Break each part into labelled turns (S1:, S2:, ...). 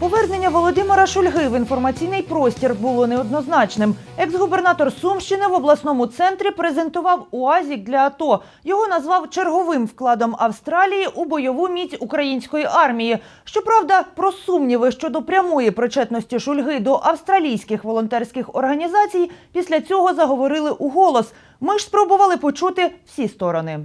S1: Повернення Володимира Шульги в інформаційний простір було неоднозначним. Екс-губернатор Сумщини в обласному центрі презентував УАЗік для АТО. Його назвав черговим вкладом Австралії у бойову міць української армії. Щоправда, про сумніви щодо прямої причетності Шульги до австралійських волонтерських організацій після цього заговорили у голос. Ми ж спробували почути всі сторони.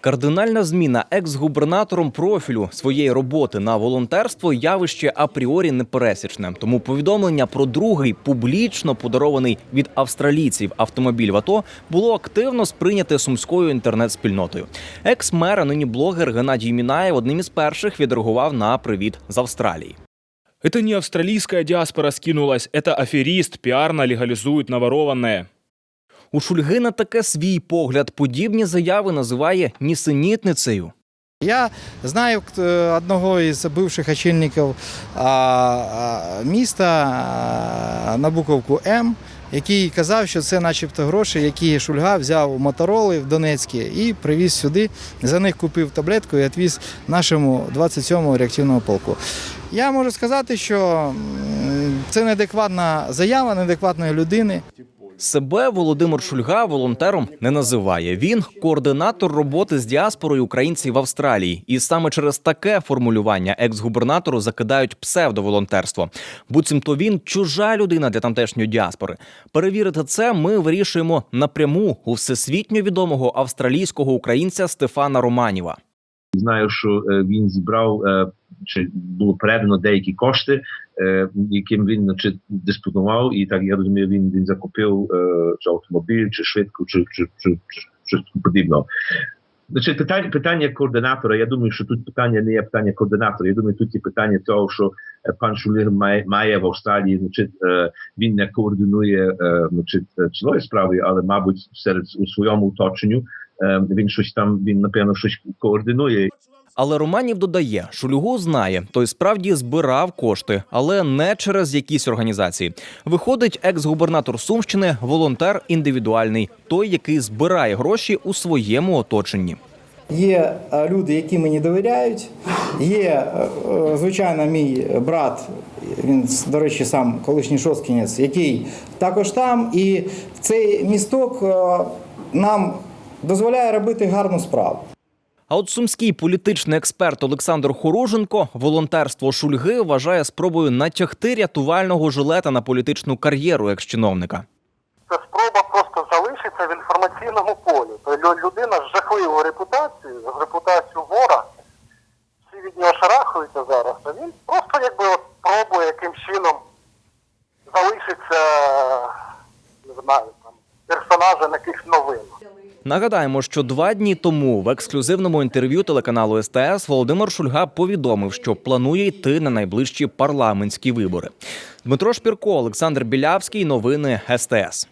S2: Кардинальна зміна екс-губернатором профілю своєї роботи на волонтерство явище апріорі непересічне. Тому повідомлення про другий публічно подарований від австралійців автомобіль в АТО було активно сприйняте сумською інтернет-спільнотою. Екс-мер, а нині блогер Геннадій Мінаєв одним із перших відреагував на привіт з Австралії.
S3: Это не австралийская диаспора скинулась, это аферист пиарно легализует наворованное.
S2: У Шульги на таке свій погляд подібні заяви називає нісенітницею.
S4: Я знаю е, одного із бивших очільників міста на буковку М, який казав, що це начебто гроші, які Шульга взяв у Мотороли в Донецькі і привіз сюди. За них купив таблетку і відвіз нашому 27-му реактивному полку. Я можу сказати, що це неадекватна заява неадекватної людини.
S2: Себе Володимир Шульга волонтером не називає. Він координатор роботи з діаспорою українців в Австралії, і саме через таке формулювання екс-губернатору закидають псевдоволонтерство. Буцімто він чужа людина для тамтешньої діаспори. Перевірити це ми вирішуємо напряму у всесвітньо відомого австралійського українця Стефана Романіва.
S5: Знаю, що е, він зібрав е, чи було передано деякі кошти, е, яким він значить, диспонував, і так я розумію, він, він закупив чи автомобіль, чи швидко, чи, чи, чи, чи щось подібне. Значить, питання, питання координатора. Я думаю, що тут питання не є питання координатора. Я думаю, тут є питання того, що пан Шулір має, має в Австралії, значить, він не координує значить, цілої справи, але, мабуть, серед у своєму оточенню він щось там, він напевно щось координує.
S2: Але Романів додає, Шульгу знає, той справді збирав кошти, але не через якісь організації. Виходить, екс-губернатор Сумщини волонтер індивідуальний, той, який збирає гроші у своєму оточенні.
S4: Є е, люди, які мені довіряють. Є, е, е, звичайно, мій брат, він, до речі, сам колишній шосткінець, який також там. І цей місток е, нам дозволяє робити гарну справу.
S2: А от сумський політичний експерт Олександр Хороженко волонтерство Шульги вважає спробою натягти рятувального жилета на політичну кар'єру екс-чиновника.
S6: це спроба просто залишитися в інформаційному полі. Тобто людина з жахливою репутацією, з репутацією вора, всі від нього шарахаються зараз, а він просто якби от пробує яким чином залишиться, не знаю, там, персонажем якихось новин.
S2: Нагадаємо, що два дні тому в ексклюзивному інтерв'ю телеканалу СТС Володимир Шульга повідомив, що планує йти на найближчі парламентські вибори. Дмитро Шпірко, Олександр Білявський. Новини СТС.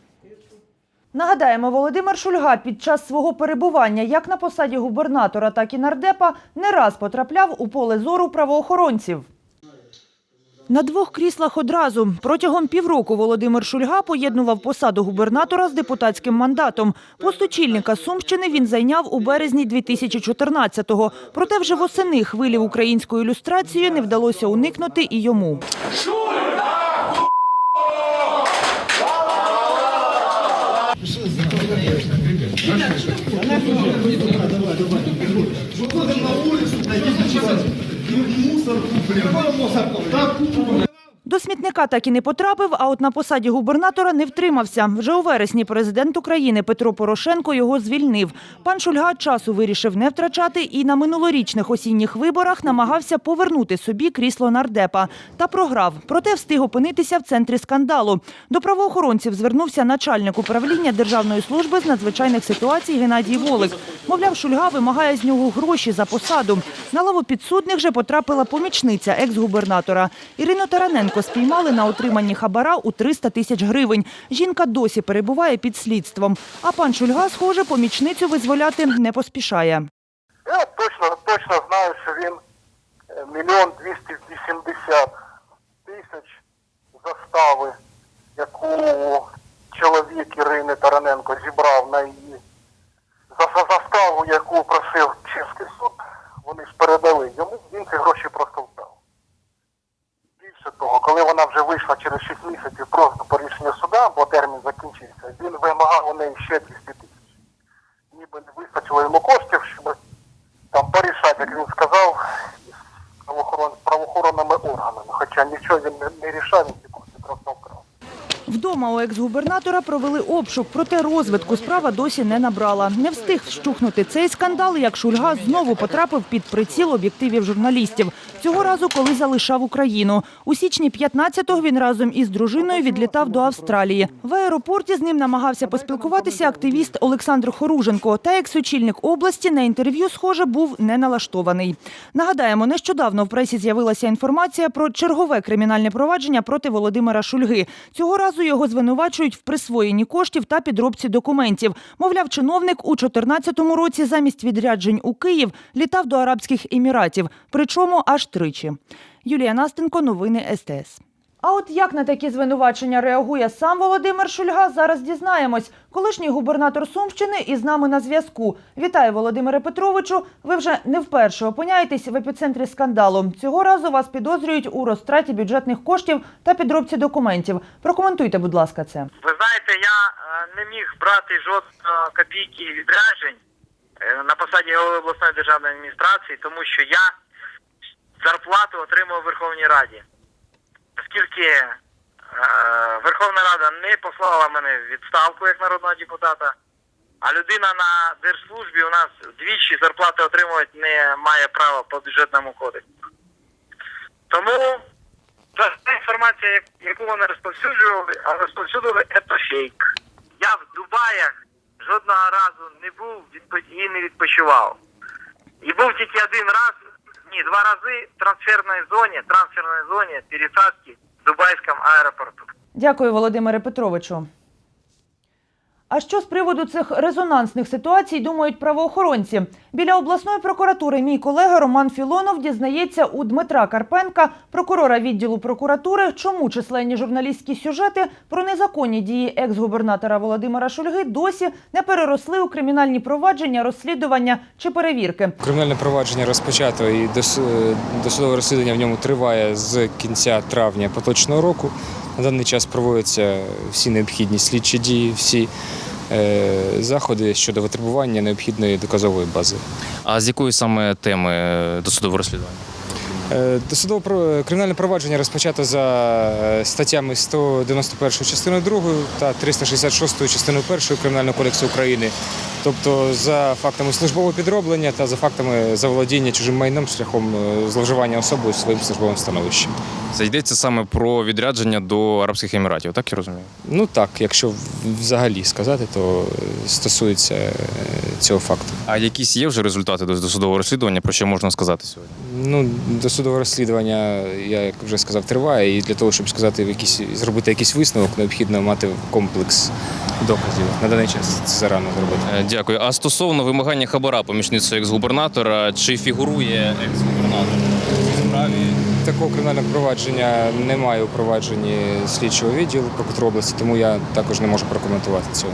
S1: Нагадаємо, Володимир Шульга під час свого перебування як на посаді губернатора, так і нардепа не раз потрапляв у поле зору правоохоронців. На двох кріслах одразу протягом півроку Володимир Шульга поєднував посаду губернатора з депутатським мандатом. Пост очільника Сумщини він зайняв у березні 2014-го. Проте вже восени хвилі української ілюстрації не вдалося уникнути і йому. Так і не потрапив, а от на посаді губернатора не втримався. Вже у вересні президент України Петро Порошенко його звільнив. Пан Шульга часу вирішив не втрачати і на минулорічних осінніх виборах намагався повернути собі крісло нардепа. Та програв. Проте встиг опинитися в центрі скандалу. До правоохоронців звернувся начальник управління Державної служби з надзвичайних ситуацій Геннадій Волик. Мовляв, Шульга вимагає з нього гроші за посаду. На лаву підсудних же потрапила помічниця екс-губернатора. Ірину Тараненко спіймали на отриманні хабара у 300 тисяч гривень. Жінка досі перебуває під слідством. А пан Шульга, схоже, помічницю визволяти не поспішає.
S6: Я точно, точно знаю, що він е, мільйон двісті вісімдесят тисяч застави, яку чоловік Ірини Тараненко зібрав на її за, за заставу, яку просив Чеський суд, вони ж передали йому, він ці гроші просто вдав. вона вже вийшла через 6 місяців просто по рішенню суда, бо термін закінчився, він вимагав у неї ще 200 тисяч. Ніби не вистачило йому коштів, щоб там порішати, як він сказав, з правоохорон, правоохоронними органами. Хоча нічого він не, не рішав, він ці кошти просто вкрав.
S1: Вдома у екс-губернатора провели обшук, проте розвитку справа досі не набрала. Не встиг вщухнути цей скандал, як Шульга знову потрапив під приціл об'єктивів журналістів. Цього разу, коли залишав Україну. У січні 15-го він разом із дружиною відлітав до Австралії. В аеропорті з ним намагався поспілкуватися активіст Олександр Хоруженко. Та екс-очільник області на інтерв'ю, схоже, був не налаштований. Нагадаємо, нещодавно в пресі з'явилася інформація про чергове кримінальне провадження проти Володимира Шульги. Цього разу його звинувачують в присвоєнні коштів та підробці документів. Мовляв, чиновник у 2014 році замість відряджень у Київ літав до Арабських Еміратів, причому аж тричі. Юлія Настенко, новини СТС. А от як на такі звинувачення реагує сам Володимир Шульга, зараз дізнаємось. Колишній губернатор Сумщини із нами на зв'язку. Вітаю, Володимире Петровичу. Ви вже не вперше опиняєтесь в епіцентрі скандалу. Цього разу вас підозрюють у розтраті бюджетних коштів та підробці документів. Прокоментуйте, будь ласка, це.
S7: Ви знаєте, я е, не міг брати жодної копійки відряджень е, на посаді голови обласної державної адміністрації, тому що я зарплату отримав у Верховній Раді. Оскільки е, Верховна Рада не послала мене в відставку як народного депутата, а людина на держслужбі у нас двічі зарплати отримувати не має права по бюджетному кодексу. Тому та інформація, яку вони розповсюджували, а розповсюджували, це фейк. Я в Дубаях жодного разу не був і не відпочивав. І був тільки один раз, ні, два рази в трансферній зоні, трансферній зоні пересадки в Дубайському аеропорту.
S1: Дякую, Володимире Петровичу. А що з приводу цих резонансних ситуацій думають правоохоронці? Біля обласної прокуратури мій колега Роман Філонов дізнається у Дмитра Карпенка, прокурора відділу прокуратури, чому численні журналістські сюжети про незаконні дії екс-губернатора Володимира Шульги досі не переросли у кримінальні провадження, розслідування чи перевірки.
S8: Кримінальне провадження розпочато і е, досудове розслідування в ньому триває з кінця травня поточного року. На даний час проводяться всі необхідні слідчі дії, всі е, заходи щодо витребування необхідної доказової бази.
S9: А з якої саме теми е, досудового розслідування?
S8: Е, Досудове кримінальне провадження розпочато за е, статтями 191 частиною 2 та 366 частиною 1 Кримінального кодексу України, тобто за фактами службового підроблення та за фактами заволодіння чужим майном шляхом е, зловживання особою своїм службовим становищем.
S9: Це йдеться саме про відрядження до Арабських Еміратів, так я розумію?
S8: Ну так, якщо взагалі сказати, то е, стосується е, цього факту.
S9: А якісь є вже результати досудового розслідування, про що можна сказати сьогодні?
S8: Ну, досудове розслідування, я як вже сказав, триває, і для того, щоб сказати якісь, зробити якийсь висновок, необхідно мати комплекс доказів. На даний час це зарано зробити.
S9: Е, Дякую. А стосовно вимагання хабара помічництва екс-губернатора, чи фігурує екс-губернатор у справі?
S8: Такого кримінального провадження немає у провадженні слідчого відділу прокуратури області, тому я також не можу прокоментувати цього.